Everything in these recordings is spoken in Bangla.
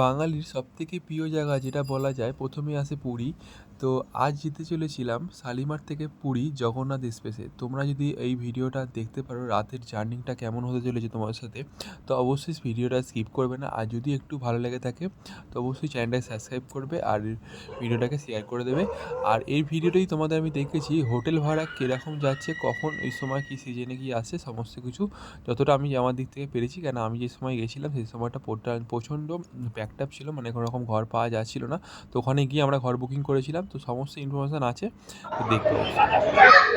বাঙালির সবথেকে প্রিয় জায়গা যেটা বলা যায়, প্রথমেই আসে পুরী। তো আজ যেতে চলেছিলাম শালিমার থেকে পুরী জগন্নাথ এক্সপ্রেসে। তোমরা যদি এই ভিডিওটা দেখতে পারো, রাতের জার্নিটা কেমন হতে চলেছে তোমাদের সাথে, তো অবশ্যই ভিডিওটা স্কিপ করবে না। আর যদি একটু ভালো লেগে থাকে, তো অবশ্যই চ্যানেলটা সাবস্ক্রাইব করবে আর ভিডিওটাকে শেয়ার করে দেবে। আর এই ভিডিওটাই তোমাদের আমি দেখেছি, হোটেল ভাড়া কীরকম যাচ্ছে, কখন, এই সময় কী সিজনে কী আসে সমস্ত কিছু, যতটা আমি আমার দিক থেকে পেরেছি। কেন আমি যে সময় গেছিলাম, সেই সময়টা প্রচণ্ড প্যাকড আপ ছিল মানে কোনো রকম ঘর পাওয়া যাচ্ছিল না। তো ওখানে গিয়ে আমরা ঘর বুকিং করেছিলাম, তো সমস্ত ইনফরমেশান আছে, তো দেখতে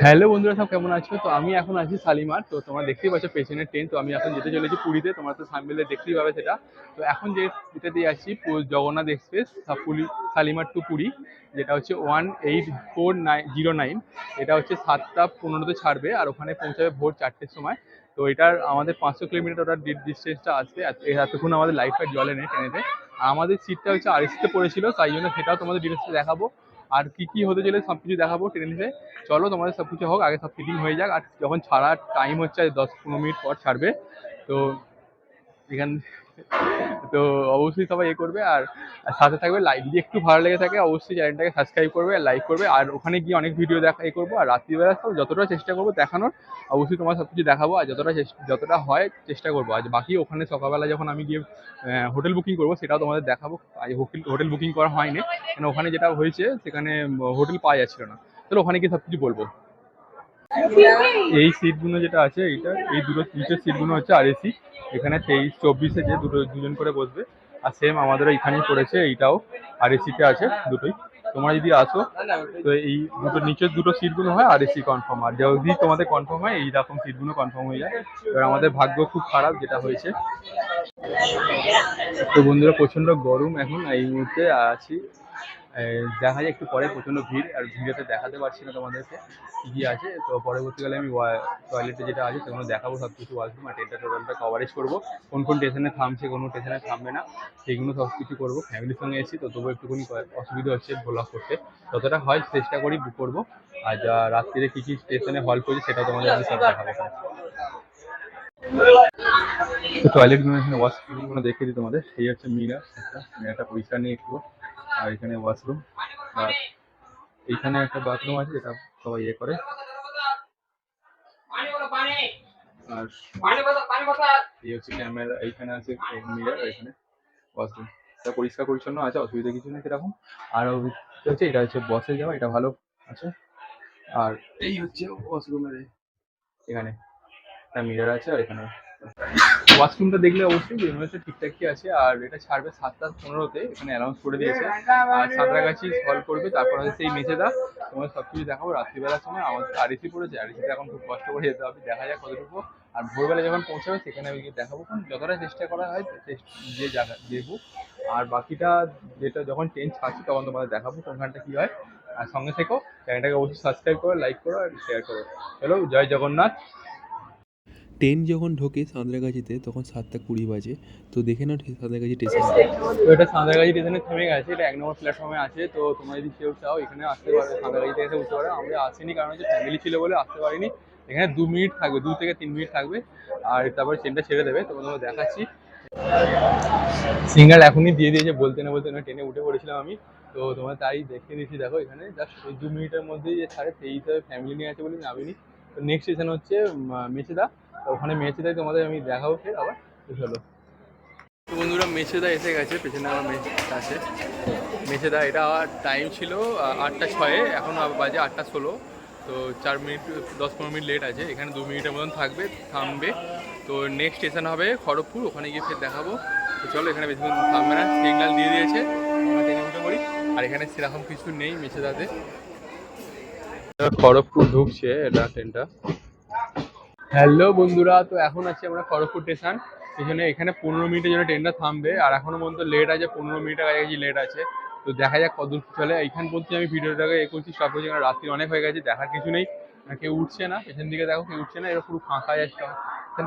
হ্যালো বন্ধুরা, সব কেমন আছো? তো আমি এখন আছি শালিমার তো তোমরা দেখতেই পাচ্ছ পেছনের ট্রেন তো আমি এখন যেতে চলেছি পুরীতে, তোমরা তো সামনে দেখতেই পাবে সেটা। তো এখন যে যেটাতে যাচ্ছি পু- জগন্নাথ এক্সপ্রেস পুরী শালিমার টু পুরী, যেটা হচ্ছে one eight four nine zero nine এটা হচ্ছে সাতটা পনেরোতে ছাড়বে, আর ওখানে পৌঁছাবে ভোর চারটের সময়। তো এটার আমাদের পাঁচশো কিলোমিটার ওটার ডিস্টেন্সটা আসবে এতক্ষণ আমাদের লাইফ ফাইট জলে নেই ট্রেনেতে। আমাদের সিটটা হচ্ছে আরএসিতে পড়েছিল, তাই জন্য সেটাও তোমাদের ডিটেলসে দেখাবো। আর কি কি হতে চলে সব কিছু দেখাবো ট্রেনেতে। চলো তোমাদের সব কিছু হোক, আগে সব ফিটিং হয়ে যাক। আর যখন ছাড়ার টাইম হচ্ছে দশ পনেরো মিনিট পর ছাড়বে। তো এখান তো অবশ্যই সবাই এ করবে আর সাথে থাকবে লাইক যদি একটু ভালো লেগে থাকে অবশ্যই চ্যানেলটাকে সাবস্ক্রাইব করবে লাইক করবে আর ওখানে গিয়ে অনেক ভিডিও দেখা, এ করব আর রাত্রিবেলা সব যতটা চেষ্টা করব দেখানোর, অবশ্যই তোমার সব কিছু দেখাবো আর যতটা যতটা হয় চেষ্টা করব। আর বাকি ওখানে সকালবেলা যখন আমি গিয়ে হোটেল বুকিং করব সেটাও তোমাদের দেখাবো, আজ হোটেল বুকিং করা হয়নি। কেন ওখানে যেটা হয়েছে সেখানে হোটেল পাওয়া যাচ্ছিল না। তাহলে ওখানে গিয়ে সব কিছু বলব। এই সিটগুলো যেটা আছে, এইটা, এই দুটো নিচের সিটগুলো হচ্ছে আর এসি এখানে তেইশ, চব্বিশে যে দুটো, দুজন করে বসবে, আর সেম আমাদের এখানেই পড়েছে, এইটাও আর এসিতে আছে দুটোই। তোমরা যদি আসো, তো এই দুটো, নিচের দুটো সিটগুলো হয় আর এসি কনফার্ম আর যদি তোমাদের কনফার্ম হয় এইরকম সিটগুলো কনফার্ম হয়ে যায়। এবার আমাদের ভাগ্য খুব খারাপ যেটা হয়েছে। তো বন্ধুরা প্রচণ্ড গরম এখন, এই মুহূর্তে আছি। দেখা যায় একটু পরে প্রচণ্ড ভিড় আর ভিড়েতে দেখাতে পারছি না তোমাদেরকে, কি আছে। তো পরবর্তীকালে আমি টয়লেটে যেটা আছে সেগুলো দেখাবো সব কিছু ওয়াশরুম আর ট্রেনটা টোটালটা কভারেজ করব। কোন কোন স্টেশনে থামছে, কোন স্টেশনে থামবে না, সেগুলো সব কিছু করব। ফ্যামিলির সঙ্গে এসেছি, তো তবু একটুখানি অসুবিধা হচ্ছে ব্লগ করতে। যতটা হয় চেষ্টা করি বুক করব। আর যা রাত্রিরে কী কী স্টেশনে হল করছে সেটা তোমাদের আমি সব দেখাবো। এখানে ওয়াশরুমগুলো দিই তোমাদের। এই হচ্ছে মিরার, একটা মিরারটা পরিষ্কার নিয়ে একটু আর এখানে ওয়াশরুম, আর এখানে একটা বাথরুম আছে যেটা সবাই ইয়ে করে। আর ক্যামেরা আছে মিরার এখানে ওয়াশরুম পরিষ্কার পরিচ্ছন্ন আছে, অসুবিধা কিছু হচ্ছে, এটা হচ্ছে বসে যাওয়া এটা ভালো আছে। আর এই হচ্ছে এখানে। একটা মিরার আছে আর এখানে ওয়াশরুমটা দেখলে অবশ্যই যে ঠিকঠাকই আছে, আর এটা ছাড়বে সাতটা পনেরোতে, এখানে অ্যানাউন্স করে দিয়েছে। আর সাঁতরাগাছি সলভ করবে, তারপর হচ্ছে সেই মেচেদা তোমার সব কিছু দেখাবো, রাত্রিবেলার সময়। আমাদের আরিসি পড়েছে আরিসিতে এখন খুব কষ্ট করে যেতে হবে। দেখা যাক কতটুকু। আর ভোরবেলা যখন পৌঁছাবে, সেখানে আমি গিয়ে দেখাবো। কারণ যতটা চেষ্টা করা হয় যে জায়গা আর বাকিটা যেটা যখন ট্রেন ছাড়ছি তখন তোমাদের দেখাবো কোনখানটা কি হয়। আর সঙ্গে থেকো চ্যানেলটাকে অবশ্যই সাবস্ক্রাইব করো লাইক করো আর শেয়ার করো। চলো, জয় জগন্নাথ। ট্রেন যখন ঢোকে সাঁতরাগাছিতে, তখন সাতটা কুড়ি বাজে। তো দেখে নাও সাঁতরাগাছি স্টেশন তো এটা সাঁতরাগাছি স্টেশনে থেমে গেছে, এটা এক নম্বর প্ল্যাটফর্মে আছে, তো তোমরা যদি কেউ চাও, এখানে আসতে পারো, সাঁতরাগাছি থেকে উঠতে পারো। আমরা আসিনি কারণ হচ্ছে ফ্যামিলি ছিল বলে আসতে পারিনি। এখানে দু মিনিট থাকবে, দু থেকে তিন মিনিট থাকবে। আর তারপরে ট্রেনটা ছেড়ে দেবে, তো তোমাদের দেখাচ্ছি। সিঙ্গার এখনই দিয়ে দিয়েছে, বলতে না বলতে না ট্রেনে উঠে পড়েছিলাম আমি। তো তোমার তাই দেখে নিচ্ছি দেখো এখানে। জাস্ট দু মিনিটের মধ্যেই যে ছাড়ে সেই হিসাবে ফ্যামিলি নিয়ে আছে বলে নামিনি তো নেক্সট স্টেশন হচ্ছে তো ওখানে মেচেদায় তোমাদের আমি দেখাবো ফের আবার, চলো। বন্ধুরা, মেচেদা এসে গেছে, পেছনে আমার মেচেদা আছে। মেচেদা, এটা টাইম ছিল আটটা ছয়ে, এখন বাজে আটটা ষোলো। তো চার মিনিট, দশ পনেরো মিনিট লেট আছে, এখানে দু মিনিটের মতন থাকবে, থামবে। তো নেক্সট স্টেশন হবে খড়গপুর, ওখানে গিয়ে ফের দেখাবো। তো চলো, এখানে বেশিক্ষণ থামবে না সিগনাল দিয়ে দিয়েছে। পড়ি। আর এখানে সেরকম কিছু নেই মেচেদাতে। খড়গপুর ঢুকছে, এটা ট্রেনটা হ্যালো বন্ধুরা, তো এখন আছি আমরা খড়গপুর স্টেশন। সেখানে এখানে পনেরো মিনিটের জন্য ট্রেনটা থামবে, আর এখনও পর্যন্ত লেট আছে, পনেরো মিনিটের কাছাকাছি লেট আছে। তো দেখা যাক কত চলে। এইখান পর্যন্ত আমি ভিডিওটাকে এ করছি স্টপ করছি কারণ রাত্রি অনেক হয়ে গেছে, দেখার কিছু নেই। আর কেউ উঠছে না পেছন দিকে দেখো কেউ উঠছে না এটা পুরো ফাঁকা যাচ্ছে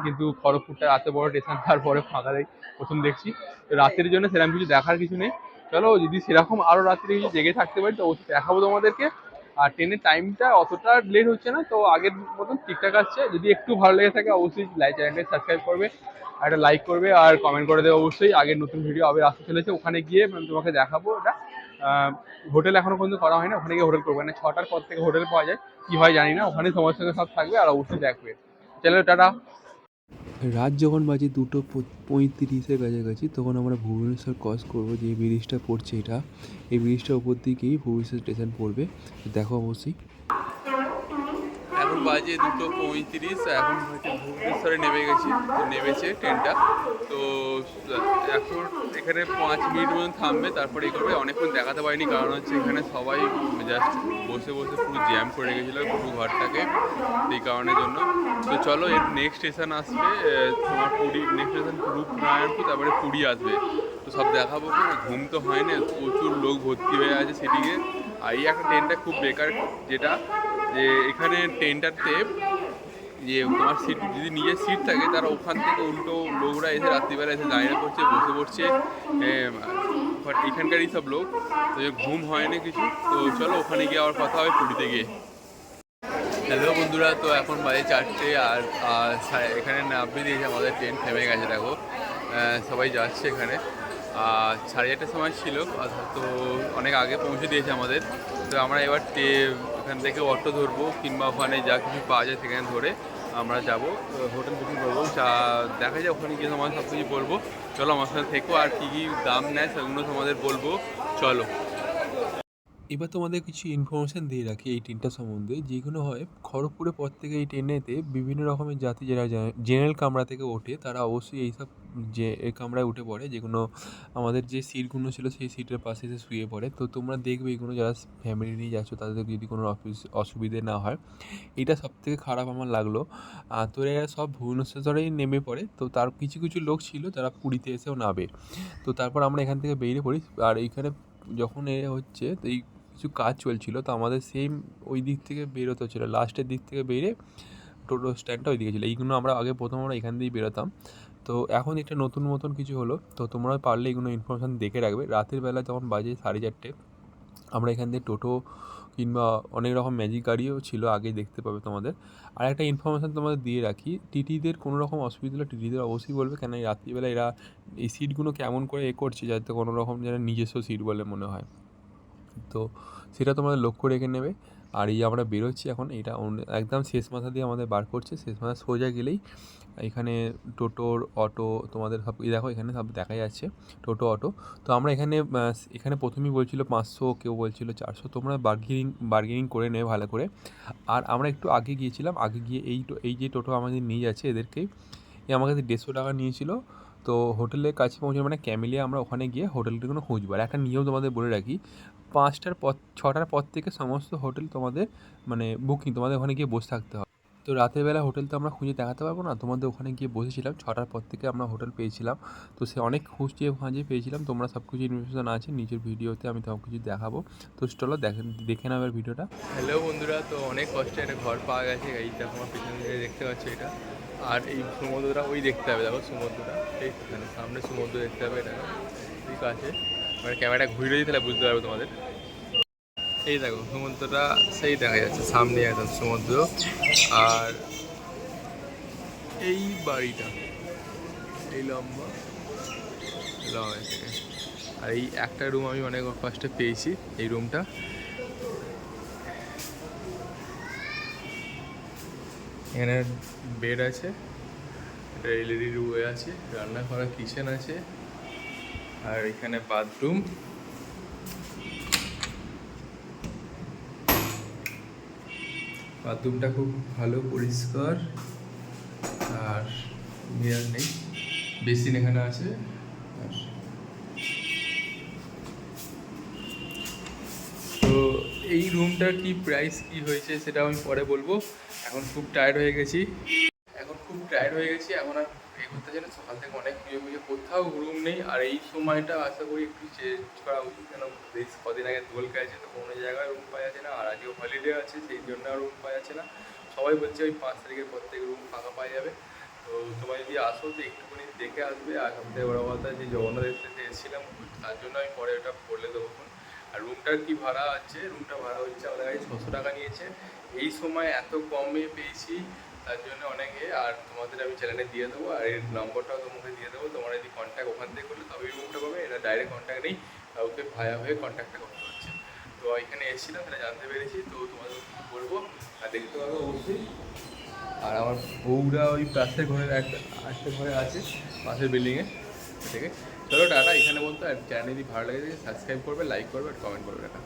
কিন্তু খড়গপুরটা এত বড় স্টেশন তারপরে ফাঁকা দেয় প্রথম দেখছি। তো রাত্রির জন্য সেরকম কিছু দেখার কিছু নেই। চলো যদি সেরকম আরও রাত্রে কিছু জেগে থাকতে পারি, তো দেখাবো তোমাদেরকে। আর ট্রেনের টাইমটা অতটা লেট হচ্ছে না, তো আগের মতন ঠিকঠাক আসছে। যদি একটু ভালো লেগে থাকে, অবশ্যই লাইক চ্যানেলটাকে সাবস্ক্রাইব করবে, আর একটা লাইক করবে, আর কমেন্ট করে দেবে অবশ্যই। আগের নতুন ভিডিও আবার আসতে চলেছে, ওখানে গিয়ে আমি তোমাকে দেখাবো ওটা হোটেল এখনও পর্যন্ত করা হয় না ওখানে গিয়ে হোটেল করব। মানে ছটার পর থেকে হোটেল পাওয়া যায়, কী হয় জানি না, ওখানে তোমার সঙ্গে সব থাকবে, আর অবশ্যই দেখবে। চলো, টাটা। রাত যখন বাজে দুটো পঁয়ত্রিশের কাছাকাছি, তখন আমরা ভুবনেশ্বর ক্রস করব, যে ব্রিজটা পড়ছে এটা। এই ব্রিজটার উপর দিকেই ভুবনেশ্বর স্টেশন পড়বে। দেখো অবশ্যই। এখন বাজে দুটো পঁয়ত্রিশ, এখন হচ্ছে ভুবনেশ্বরে নেমে গেছি নেমেছে ট্রেনটা তো এখন এখানে পাঁচ মিনিট মতন থামবে, তারপরে এ করবে অনেকক্ষণ দেখাতে পারিনি, কারণ হচ্ছে এখানে সবাই জাস্ট বসে বসে পুরো জ্যাম করে রেখেছিলো পুরো ঘরটাকে এই কারণের জন্য। তো চলো, এর নেক্সট স্টেশন আসবে তোমার পুরী নেক্সট স্টেশন রূপনারায়ণপুর তারপরে পুরী আসবে। তো সব দেখাবো ঘুম তো হয় না প্রচুর লোক ভর্তি হয়ে আছে সেদিকে। আর এই একটা ট্রেনটা খুব বেকার, যেটা যে এখানে ট্রেনটাতে যে তোমার সিট যদি নিজের সিট থাকে তারা ওখান থেকে উল্টো লোকরা এসে রাত্রিবেলা এসে দাঁড়িয়ে পড়ছে, বসে পড়ছে। বাট এখানকারই সব লোক, তো ঘুম হয় না কিছু, তো চলো ওখানে গিয়ে আবার কথা হবে পুরীতে গিয়ে। হ্যালো বন্ধুরা, তো এখন বাজে চারটে, আর এখানে নামবে দিয়েছে আমাদের ট্রেন থেমে গেছে, দেখো। সবাই যাচ্ছে এখানে। আর সাড়ে চারটের সময় ছিল তো অনেক আগে পৌঁছে দিয়েছে আমাদের। তো আমরা এবার এখান থেকে অটো ধরবো, কিংবা ওখানে যা কিছু পাওয়া যায় সেখানে ধরে আমরা যাব হোটেল বুকিং করব। চা দেখা যায় ওখানে গিয়ে তোমার সব কিছু বলব। চলো আমার সাথে থেকো, আর কী কী দাম নেয় সেগুলো তোমাদের বলব। চলো। এবার তোমাদের কিছু ইনফরমেশান দিয়ে রাখি এই ট্রেনটা সম্বন্ধে। যেগুলো হয় খড়গপুরের পর থেকে এই ট্রেনেতে বিভিন্ন রকমের জাতি যারা জেনারেল কামরা থেকে ওঠে, তারা অবশ্যই এইসব যে কামরায় উঠে পড়ে, যেগুলো আমাদের যে সিটগুলো ছিল, সেই সিটের পাশে এসে শুয়ে পড়ে। তো তোমরা দেখবে এগুলো যারা ফ্যামিলি নিয়ে যাচ্ছ, তাদের যদি কোনো অফিস, অসুবিধে না হয়। এটা সব থেকে খারাপ আমার লাগল। আর তো এরা সব ভুবনেশ্বরেই নেমে পড়ে। তো তার কিছু কিছু লোক ছিল, যারা পুরীতে এসেও নাবে তো তারপর আমরা এখান থেকে বেরিয়ে পড়ি। আর এইখানে যখন এ হচ্ছে, তো এই কিছু কাজ চলছিল, তো আমাদের সেম ওই দিক থেকে বেরোতে হচ্ছিল। লাস্টের দিক থেকে বেরিয়ে টোটো স্ট্যান্ডটা ওই দিকে ছিল। এইগুলো আমরা আগে প্রথম আমরা এখান দিয়েই বেরোতাম। তো এখন একটা নতুন মতন কিছু হলো, তো তোমরা পারলে এগুলো ইনফরমেশান দেখে রাখবে। রাতের বেলা যখন বাজে সাড়ে চারটে, আমরা এখান দিয়ে টোটো কিংবা অনেক রকম ম্যাজিক গাড়িও ছিল, আগে দেখতে পাবে তোমাদের। আর একটা ইনফরমেশান তোমাদের দিয়ে রাখি, টিটিদের কোনো রকম অসুবিধা হলে টিটিদের অবশ্যই বলবে কেন রাত্রিবেলা এরা এই সিটগুলো কেমন করে এ করছে, যাতে কোনো রকম যেন নিজস্ব সিট বলে মনে হয়। তো সেটা তোমাদের লক্ষ্য রেখে নেবে। আর এই আমরা বেরোচ্ছি এখন, এটা একদম শেষ মাথা দিয়ে আমাদের বার করছে। শেষ মাথা সোজা গেলেই এখানে টোটোর অটো, তোমাদের সব দেখো এখানে সব দেখা যাচ্ছে, টোটো, অটো। তো আমরা এখানে এখানে প্রথমেই বলছিল পাঁচশো, কেউ বলছিল চারশো। তোমরা বার্গেনিং বার্গেনিং করে নেবে ভালো করে। আর আমরা একটু আগে গিয়েছিলাম, আগে গিয়ে এই এই যে টোটো আমাদের নিয়ে যাচ্ছে এদেরকেই এ আমার কাছে দেড়শো টাকা নিয়েছিল। তো হোটেলের কাছে পৌঁছে মানে ক্যামেলিয়া আমরা ওখানে গিয়ে হোটেলগুলো খুঁজবো আর একটা নিয়ম তোমাদের বলে রাখি পাঁচটার পর, ছটার পর থেকে সমস্ত হোটেল তোমাদের মানে বুকিং তোমাদের ওখানে গিয়ে বসে থাকতে হবে। তো রাতের বেলা হোটেল তো আমরা খুঁজে দেখাতে পারব না, তোমাদের ওখানে গিয়ে বসেছিলাম, ছটার পর থেকে আমরা হোটেল পেয়েছিলাম। তো সে অনেক খুঁজে খুঁজে পেয়েছিলাম, তোমরা সব কিছু ইনফরমেশন আছে নিজের ভিডিওতে আমি সব কিছু দেখাবো। তো চলো দেখে নাও এবার ভিডিওটা। হ্যালো বন্ধুরা, তো অনেক কষ্টে একটা ঘর পাওয়া গেছে এইটা তোমার পিছনে দেখতে পাচ্ছ এটা। আর এই সমুদ্রটা ওই দেখতে হবে, দেখো সমুদ্রটা, এই সামনে সমুদ্র দেখতে হবে, এটা। ঠিক আছে। মানে ক্যামেরাটা ঘুরে দিই তাহলে বুঝতে পারবে তোমাদের। এই দেখো সমুদ্রটা সেই দেখা যাচ্ছে, সামনে একদম সমুদ্র। আর এই বাড়িটা, এই লম্বা লম্বা আর এই একটা রুম আমি অনেক কষ্টে পেয়েছি, এই রুমটা এখানে বেড আছে, একটা এলইডি রুমে আছে রান্না করা কিচেন আছে। আর এখানে বাথরুম। বাথরুমটা খুব ভালো, পরিষ্কার। আর মিরার নেই, বেসিন এখানে আছে। তো এই রুমটার কি প্রাইস, কি হয়েছে সেটা আমি পরে বলব। এখন খুব টায়ার্ড হয়ে গেছি। এখন খুব টায়ার্ড হয়ে গেছি, এখন আর এ করতে না সকাল থেকে অনেক খুঁজে খুঁজে কোথাও রুম নেই। আর এই সময়টা আশা করি একটু চেঞ্জ করা উচিত। কেন বেশ কদিন আগে দোল গেছে তো কোনো জায়গায় রুম পাওয়া যাচ্ছে না। আর আজকে হলিডে আছে, সেই জন্য আর রুম পাওয়া যাচ্ছে না। সবাই বলছে ওই পাঁচ তারিখের পর থেকে রুম ফাঁকা পাওয়া যাবে। তো তোমরা যদি আসো তো একটুখানি দেখে আসবে। আর সবথেকে বড় কথা যে জগন্নাথ দেখতে এসেছিলাম তার জন্য আমি পরে ওটা বলে দেবো। আর রুমটার কি ভাড়া আছে? রুমটা ভাড়া হচ্ছে আমাদের কাছে ছশো টাকা নিয়েছে। এই সময় এত কমে পেয়েছি তার জন্য অনেকে, আর তোমাদের আমি চ্যানেলে দিয়ে দেবো, আর এর নম্বরটাও তোমাকে দিয়ে দেবো। তোমার যদি কন্ট্যাক্ট ওখান থেকে করলে তবেই রুমটা পাবে এটা ডাইরেক্ট কন্ট্যাক্ট নেই, কাউকে ভায়া হয়ে কন্ট্যাক্টটা করতে হচ্ছে। তো এখানে এসেছিলাম, সেটা জানতে পেরেছি, তো তোমাদের কী বলব? আর দেখতে পাবো অবশ্যই। আর আমার বউরা ওই পাশের ঘরের একটা একটা ঘরে আছে, পাশের বিল্ডিংয়ে থেকে চলো টাটা, এখানে বলতো আর চ্যানেল যদি ভালো লাগে সাবস্ক্রাইব করবে লাইক করবে, আর কমেন্ট করবে টাটা